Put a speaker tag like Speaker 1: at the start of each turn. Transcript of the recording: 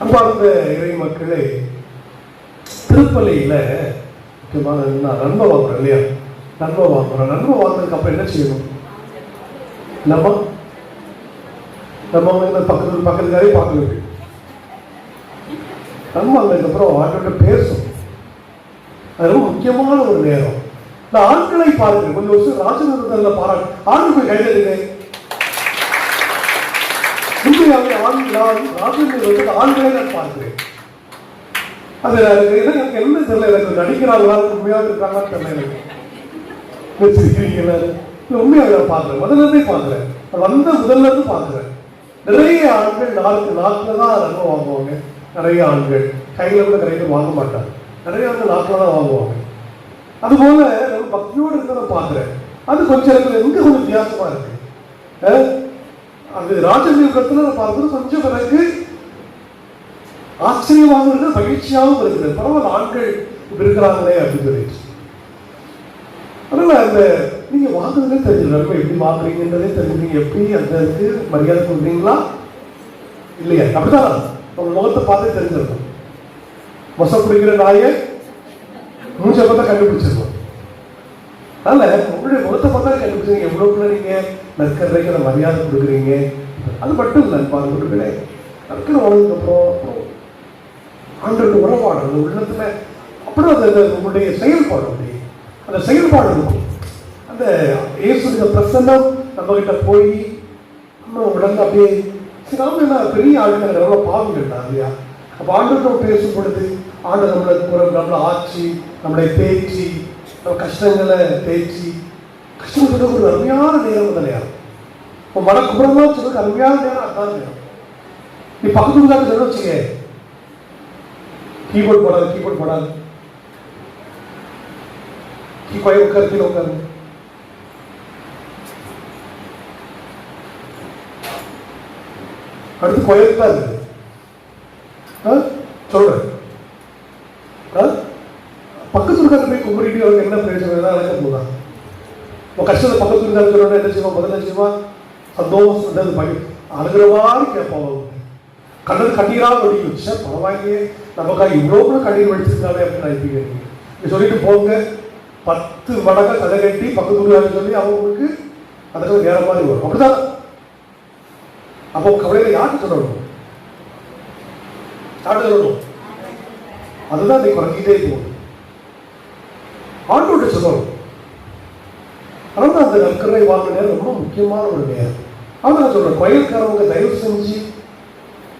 Speaker 1: அன்பார்ந்த இறை மக்களே திருப்பலியில் முக்கியமாக நான் நன்மை வாங்குறேன் இல்லையா? நன்மை வாங்குறோம் நன்மை வாங்குறதுக்கு அப்புறம் என்ன செய்யணும்? நம்ம? நம்ம வந்து பக்கத்துல பக்கத்துக்காரே பார்க்கறது நம்ம அதுக்கப்புறம் ஆண்டோட பேசும் அது ரொம்ப முக்கியமான ஒரு நேரம். நான் ஆட்களை பார்க்கிறேன் கொஞ்சம் வருஷம் ராஜநந்தனில் பாராட்டு. ஆண்கள் கைதெடுங்க உண்மையாகவே ஆண் நான் வந்து ஆண்களை நான் பார்க்கிறேன் அது எனக்கு என்ன- தெரியல எனக்கு நடிக்கிறாங்களா உண்மையாக இருக்காங்களான்னு தெரியல எனக்கு வச்சிருக்கிறீங்களா உண்மையாக நான் பார்க்குறேன் முதல்ல இருந்தே பார்க்குறேன் நான் வந்த முதல்ல இருந்து பார்க்குறேன் நிறைய ஆண்கள் நாளுக்கு நாட்டில் தான் ரொம்ப வாங்குவாங்க நிறைய ஆண்கள் கையில் கூட நிறைய வாங்க மாட்டாங்க நிறைய ஆண்கள் நாட்டில் தான் வாங்குவாங்க அதுபோல நம்ம பக்தியோடு இருக்கிறத பார்க்குறேன் அது கொஞ்சம் இடத்துல எங்க கொஞ்சம் வித்தியாசமா இருக்கு அது ராஜதீபத்தில் நான் பார்க்குறது கொஞ்சம் எனக்கு ஆச்சரியமாகவும் இருக்குது மகிழ்ச்சியாகவும் இருக்குது பரவாயில்ல ஆண்கள் இப்படி இருக்கிறாங்களே அப்படின்னு சொல்லிட்டு. அதனால அந்த நீங்க வாங்குறதே தெரிஞ்சிடும் நம்ம எப்படி வாங்குறீங்கன்றதே தெரிஞ்சுங்க எப்படி அந்த இதுக்கு மரியாதை கொடுக்குறீங்களா இல்லையா? அப்படிதான் உங்க முகத்தை பார்த்தே தெரிஞ்சிருக்கும் மொசம் பிடிக்கிற நாயை மூச்சை பார்த்தா கண்டுபிடிச்சிருக்கோம் அதனால உங்களுடைய முகத்தை பார்த்தா கண்டுபிடிச்சிங்க எவ்வளவு நற்கரைக்கு நம்ம மரியாதை கொடுக்குறீங்க. அது மட்டும் இல்லை பாருங்களே நற்கரை வளர்ந்ததுக்கு அப்புறம் ஆண்டோட உறவாடு அந்த உள்ளத்துல அப்புறம் அது உங்களுடைய செயல்பாடு அப்படி அந்த செயல்பாடு இருக்கும் அந்த இயேசுடைய பிரசன்னம் நம்ம கிட்ட போய் நம்ம உடனே அப்படியே சரி நாம என்ன பெரிய ஆளுநர் எவ்வளோ பாவங்கள் இல்லையா? அப்போ ஆண்டவர்கிட்ட பேசும் பொழுது ஆண்டு நம்மளை நம்மளை ஆட்சி நம்மளை தேய்ச்சி நம்ம கஷ்டங்களை தேய்ச்சி கஷ்டங்களுக்கு ஒரு அருமையான நேரம் அந்த நேரம் இப்போ மனக்குறமா சொல்லுக்கு அருமையான நேரம் அதான் நேரம் நீ பக்கத்து வீட்டாக சொல்ல வச்சுக்க கீபோர்ட் போடாது கீபோர்ட் போடாது கீ போய் உட்காரு கீழே உட்காரு அடுத்து கோயில் தான் இருக்குது ஆ? சொல்றேன் பக்கத்து இருக்காங்க போய் கும்பிட்டு அவங்க என்ன பிரயோஜனம் ஏதாவது நடக்க போதான் உன் கஷ்டத்தை பக்கத்து இருக்காங்க சொல்லணும் என்ன செய்வோம் முதல்ல செய்வான் சந்தோஷம் அந்த பகி அழுகிற மாதிரி கேட்போம் கண்ணது கண்ணீரா வடிக்கும் சார் பரவாயில்லையே நமக்காக இவ்வளோ கூட கண்ணீர் வடிச்சிருக்காங்க அப்படின்னு நினைப்பீங்க நீங்க சொல்லிட்டு போங்க பத்து மடங்கு கதை கட்டி பக்கத்து வீடு சொல்லி அவங்களுக்கு அதுக்கு வேற மாதிரி வரும் அப்படிதான் அப்போ கவலையில யாருக்கு சொல்லணும் யாருக்கு சொல்லணும் அதுதான் நீ குறைஞ்சிட்டே போகும் ஆண்டோட சொல்லணும் ஆனால் அந்த நற்கரை வாங்க நேரம் ரொம்ப முக்கியமான ஒரு நேரம். ஆனால் நான் சொல்றேன் கோயில்காரவங்க தயவு செஞ்சு